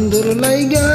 বন্ধুর লাইগা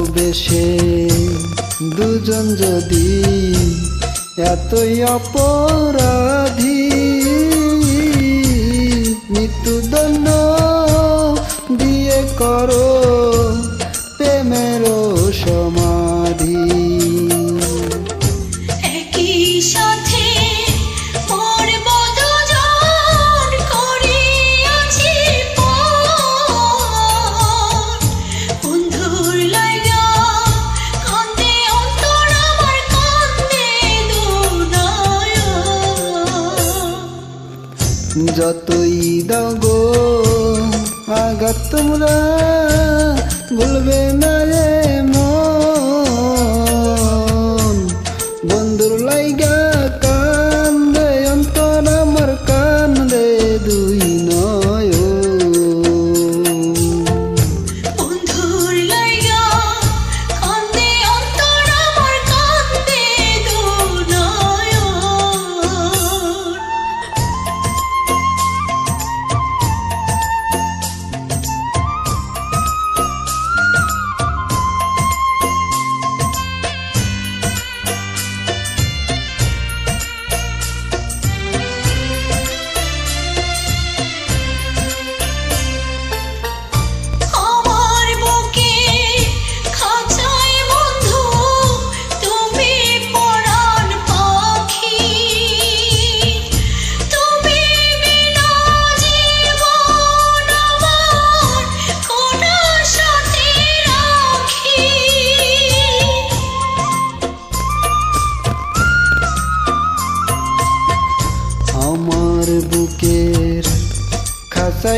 ভালোবেসে দুজন যদি এতই অপরাধী মৃত্যুদণ্ড দিয়ে করো। যতই দাও গো আঘাত তোমরা ভুলবে না রে।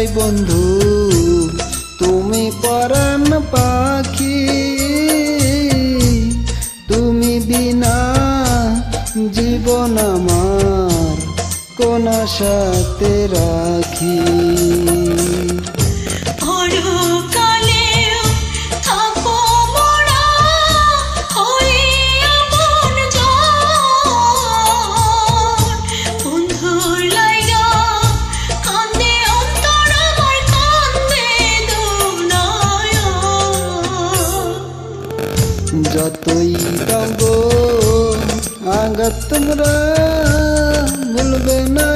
খাসাই বন্ধু? তুমি পরাণ পাখি। তুমি বিনা জীবন আমার কোন সাথে রাখি। যতই দাগো আঘাত তোমরা ভুলবে না